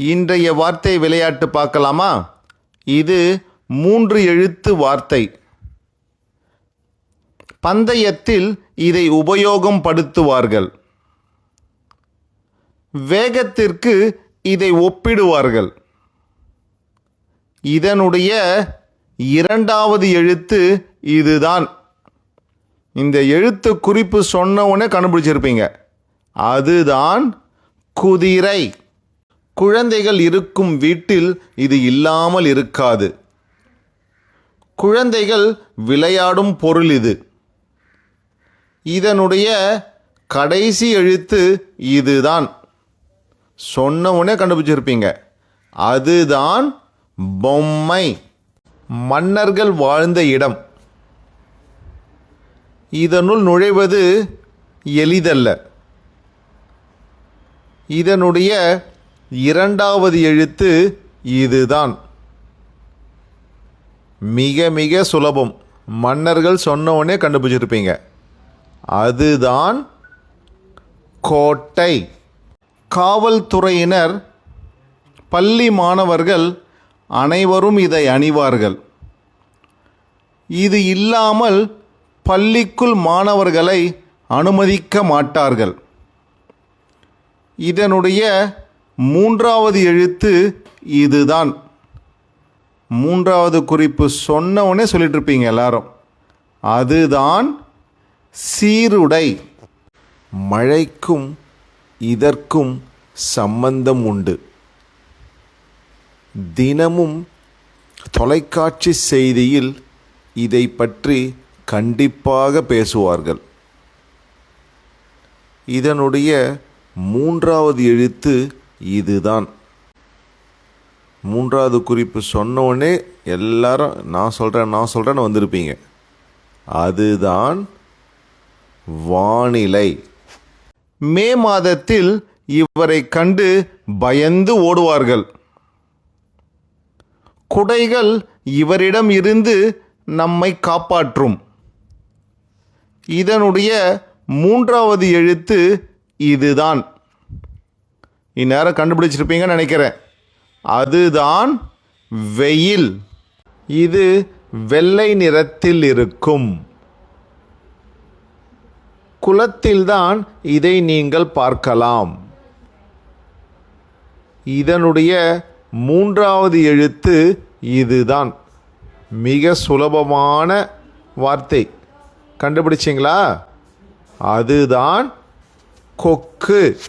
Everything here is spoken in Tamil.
இன்றைய வார்த்தை விளையாட்டு பார்க்கலாமா? இது மூன்று எழுத்து வார்த்தை. பந்தயத்தில் இதை உபயோகம் படுத்துவார்கள். வேகத்திற்கு இதை ஒப்பிடுவார்கள். இதனுடைய இரண்டாவது எழுத்து இதுதான். இந்த எழுத்து குறிப்பு சொன்ன உடனே கண்டுபிடிச்சிருப்பீங்க. அதுதான் குதிரை. குழந்தைகள் இருக்கும் வீட்டில் இது இல்லாமல் இருக்காது. குழந்தைகள் விளையாடும் பொருள் இது. இதனுடைய கடைசி எழுத்து இதுதான். சொன்ன உடனே கண்டுபிடிச்சிருப்பீங்க. அதுதான் பொம்மை. மன்னர்கள் வாழ்ந்த இடம். இதனுள் நுழைவது எளிதல்ல. இதனுடைய இரண்டாவது எழுத்து இதுதான். மிக மிக சுலபம். மன்னர்கள் சொன்னவுடனே கண்டுபிடிச்சிருப்பீங்க. அதுதான் கோட்டை. காவல்துறையினர் பள்ளி மாணவர்கள் அனைவரும் இதை அணிவார்கள். இது இல்லாமல் பள்ளிக்குள் மாணவர்களை அனுமதிக்க மாட்டார்கள். இதனுடைய மூன்றாவது எழுத்து இதுதான். மூன்றாவது குறிப்பு சொன்னவுடனே சொல்லிட்டுருப்பீங்க சொல்லிட்டு இருப்பீங்க எல்லாரும். அதுதான் சீருடை. மழைக்கும் இதற்கும் சம்பந்தம் உண்டு. தினமும் தொலைக்காட்சி செய்தியில் இதை பற்றி கண்டிப்பாக பேசுவார்கள். இதனுடைய மூன்றாவது எழுத்து இதுதான். மூன்றாவது குறிப்பு சொன்னோடனே எல்லாரும் நான் சொல்கிறேன் நான் சொல்கிறேன்னு வந்திருப்பீங்க. அதுதான் வானிலை. மே மாதத்தில் இவரை கண்டு பயந்து ஓடுவார்கள். குடைகள் இவரிடம் இருந்து நம்மை காப்பாற்றும். இதனுடைய மூன்றாவது எழுத்து இதுதான். இந்நேரம் கண்டுபிடிச்சிருப்பீங்கன்னு நினைக்கிறேன். அதுதான் வெயில். இது வெள்ளை நிறத்தில் இருக்கும். குளத்தில்தான் இதை நீங்கள் பார்க்கலாம். இதனுடைய மூன்றாவது எழுத்து இதுதான். மிக சுலபமான வார்த்தை. கண்டுபிடிச்சிங்களா? அதுதான் கொக்கு.